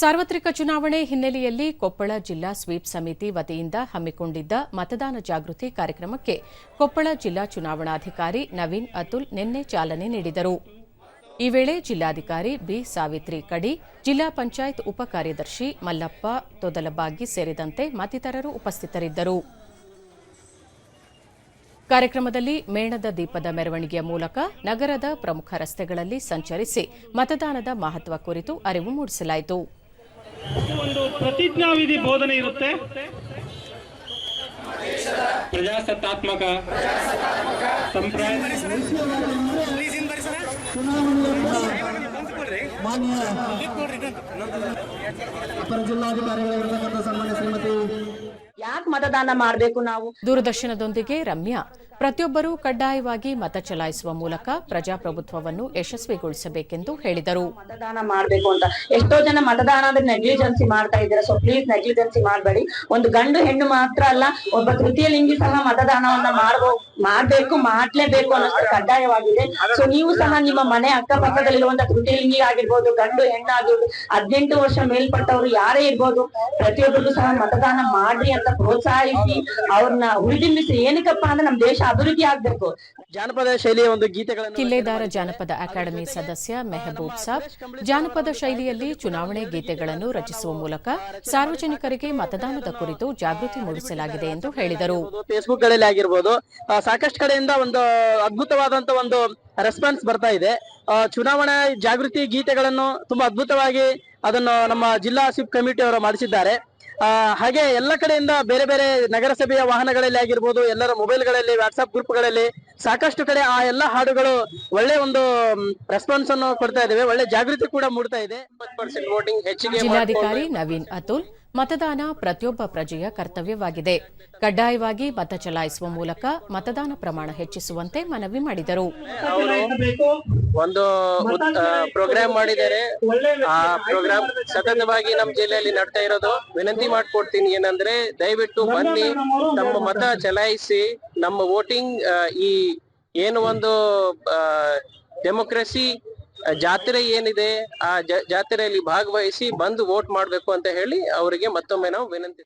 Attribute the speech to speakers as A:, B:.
A: ಸಾರ್ವತ್ರಿಕ ಚುನಾವಣೆ ಹಿನ್ನೆಲೆಯಲ್ಲಿ ಕೊಪ್ಪಳ ಜಿಲ್ಲಾ ಸ್ವೀಪ್ ಸಮಿತಿ ವತಿಯಿಂದ ಹಮ್ಮಿಕೊಂಡಿದ್ದ ಮತದಾನ ಜಾಗೃತಿ ಕಾರ್ಯಕ್ರಮಕ್ಕೆ ಕೊಪ್ಪಳ ಜಿಲ್ಲಾ ಚುನಾವಣಾಧಿಕಾರಿ ನವೀನ್ ಅತುಲ್ ನಿನ್ನೆ ಚಾಲನೆ ನೀಡಿದರು. ಈ ವೇಳೆ ಜಿಲ್ಲಾಧಿಕಾರಿ ಬಿ ಸಾವಿತ್ರಿ ಕಡಿ, ಜಿಲ್ಲಾ ಪಂಚಾಯತ್ ಉಪ ಕಾರ್ಯದರ್ಶಿ ಮಲ್ಲಪ್ಪ ತೊದಲಬಾಗಿ ಸೇರಿದಂತೆ ಮತ್ತಿತರರು ಉಪಸ್ಥಿತರಿದ್ದರು. ಕಾರ್ಯಕ್ರಮದಲ್ಲಿ ಮೇಣದ ದೀಪದ ಮೆರವಣಿಗೆಯ ಮೂಲಕ ನಗರದ ಪ್ರಮುಖ ರಸ್ತೆಗಳಲ್ಲಿ ಸಂಚರಿಸಿ ಮತದಾನದ ಮಹತ್ವ ಕುರಿತು ಅರಿವು ಮೂಡಿಸಲಾಯಿತು.
B: ಒಂದು ಪ್ರತಿಜ್ಞಾವಿಧಿ ಬೋಧನೆ ಇರುತ್ತೆ. ಪ್ರಜಾಸತ್ತಾತ್ಮಕ ಸಂಪ್ರದಾಯ.
C: ಮಾನ್ಯ ಅಪರ ಜಿಲ್ಲಾಧಿಕಾರಿಗಳಿರ್ತಕ್ಕಂಥ ಸನ್ಮಾನ್ಯ ಶ್ರೀಮತಿ
D: ಯಾಕೆ ಮತದಾನ ಮಾಡಬೇಕು ನಾವು?
A: ದೂರದರ್ಶನದೊಂದಿಗೆ ರಮ್ಯಾ. ಪ್ರತಿಯೊಬ್ಬರೂ ಕಡ್ಡಾಯವಾಗಿ ಮತ ಚಲಾಯಿಸುವ ಮೂಲಕ ಪ್ರಜಾಪ್ರಭುತ್ವವನ್ನು ಯಶಸ್ವಿಗೊಳಿಸಬೇಕೆಂದು ಹೇಳಿದರು.
D: ಮತದಾನ ಮಾಡಬೇಕು ಅಂತ. ಎಷ್ಟೋ ಜನ ಮತದಾನ ಅಂದ್ರೆ ನೆಗ್ಲಿಜೆನ್ಸಿ ಮಾಡ್ತಾ ಇದ್ದಾರೆ. ಸೊ ಪ್ಲೀಸ್ ನೆಗ್ಲಿಜೆನ್ಸಿ ಮಾಡಬೇಡಿ. ಒಂದು ಗಂಡು, ಹೆಣ್ಣು ಮಾತ್ರ ಅಲ್ಲ, ಒಬ್ಬ ತೃತೀಯ ಲಿಂಗಿ ಸಹ ಮತದಾನವನ್ನ ಮಾಡಬೇಕು ಮಾಡ್ಬೇಕು, ಮಾಡ್ಲೇಬೇಕು ಅನ್ನೋದು ಕಡ್ಡಾಯವಾಗಿದೆ. ಸೊ ನೀವು ಸಹ ನಿಮ್ಮ ಮನೆ ಅಕ್ಕಪಕ್ಕದಲ್ಲಿರುವಂತ ತೃತೀಯ ಲಿಂಗಿ ಆಗಿರ್ಬೋದು, ಗಂಡು, ಹೆಣ್ಣು ಆಗಿರ್ಬೋದು, ಹದಿನೆಂಟು ವರ್ಷ ಮೇಲ್ಪಟ್ಟವರು ಯಾರೇ ಇರ್ಬೋದು, ಪ್ರತಿಯೊಬ್ಬರಿಗೂ ಸಹ ಮತದಾನ ಮಾಡ್ರಿ ಅಂತ ಪ್ರೋತ್ಸಾಹಿಸಿ, ಅವ್ರನ್ನ ಉಳಿದಿಂಬಿಸಿ ಏನಕ್ಕಪ್ಪ ಅಂದ್ರೆ ನಮ್ ದೇಶ ಅಭಿವೃದ್ಧಿ ಆಗ್ಬೇಕು.
C: ಜಾನಪದ ಶೈಲಿಯ ಒಂದು ಗೀತೆಗಳನ್ನು
A: ಕಿಲ್ಲೇದಾರ ಜಾನಪದ ಅಕಾಡೆಮಿ ಸದಸ್ಯ ಮೆಹಬೂಬ್ ಸಾಬ್. ಜಾನಪದ ಶೈಲಿಯಲ್ಲಿ ಚುನಾವಣೆ ಗೀತೆಗಳನ್ನು ರಚಿಸುವ ಮೂಲಕ ಸಾರ್ವಜನಿಕರಿಗೆ ಮತದಾನದ ಕುರಿತು ಜಾಗೃತಿ ಮೂಡಿಸಲಾಗಿದೆ ಎಂದು ಹೇಳಿದರು.
C: ಫೇಸ್ಬುಕ್ಗಳಲ್ಲಿ ಆಗಿರ್ಬೋದು ಸಾಕಷ್ಟು ಕಡೆಯಿಂದ ಒಂದು ಅದ್ಭುತವಾದಂತ ಒಂದು ರೆಸ್ಪಾನ್ಸ್ ಬರ್ತಾ ಇದೆ. ಆ, ಚುನಾವಣಾ ಜಾಗೃತಿ ಗೀತೆಗಳನ್ನು ತುಂಬಾ ಅದ್ಭುತವಾಗಿ ಅದನ್ನು ನಮ್ಮ ಜಿಲ್ಲಾ ಸಿಪ್ ಕಮಿಟಿ ಅವರು ಮಾಡಿಸಿದ್ದಾರೆ. ಹಾಗೆ ಎಲ್ಲ ಕಡೆಯಿಂದ ಬೇರೆ ಬೇರೆ ನಗರಸಭೆಯ ವಾಹನಗಳಲ್ಲಿ ಆಗಿರ್ಬೋದು ಎಲ್ಲರ ಮೊಬೈಲ್ಗಳಲ್ಲಿ ವಾಟ್ಸ್ಆಪ್ ಗ್ರೂಪ್ಗಳಲ್ಲಿ ಸಾಕಷ್ಟು ಕಡೆ ಆ ಎಲ್ಲ ಹಾಡುಗಳು ಒಳ್ಳೆ ಒಂದು ರೆಸ್ಪಾನ್ಸ್ ಅನ್ನು ಕೊಡ್ತಾ ಇದ್ದೇವೆ ಒಳ್ಳೆ ಜಾಗೃತಿ ಕೂಡ ಮೂಡ್ತಾ ಇದೆ. ಪರ್ಸೆಂಟ್ ವೋಟಿಂಗ್ ಹೆಚ್ಚಿಗೆ
A: ಜಿಲ್ಲಾಧಿಕಾರಿ ನವೀನ್ ಅತುಲ್ ಮತದಾನ ಪ್ರತಿಯೊಬ್ಬ ಪ್ರಜೆಯ ಕರ್ತವ್ಯವಾಗಿದೆ. ಕಡ್ಡಾಯವಾಗಿ ಮತ ಚಲಾಯಿಸುವ ಮೂಲಕ ಮತದಾನ ಪ್ರಮಾಣ ಹೆಚ್ಚಿಸುವಂತೆ ಮನವಿ ಮಾಡಿದರು.
C: ಒಂದು ಪ್ರೋಗ್ರಾಮ್ ಮಾಡಿದ್ದಾರೆ. ಆ ಪ್ರೋಗ್ರಾಮ್ ಸತತವಾಗಿ ನಮ್ಮ ಜಿಲ್ಲೆಯಲ್ಲಿ ನಡ್ತಾ ಇರೋದು. ವಿನಂತಿ ಮಾಡ್ಕೊಡ್ತೀನಿ ಏನಂದ್ರೆ ದಯವಿಟ್ಟು ಬನ್ನಿ ನಮ್ಮ ಮತ ಚಲಾಯಿಸಿ ನಮ್ಮ ವೋಟಿಂಗ್ ಈ ಏನು ಒಂದು ಡೆಮೋಕ್ರಸಿ ಜಾತ್ರೆ ಏನಿದೆ ಆ ಜಾತ್ರೆಯಲ್ಲಿ ಭಾಗವಹಿಸಿ ಬಂದು ವೋಟ್ ಮಾಡಬೇಕು ಅಂತ ಹೇಳಿ ಅವರಿಗೆ ಮತ್ತೊಮ್ಮೆ ನಾವು ವಿನಂತಿ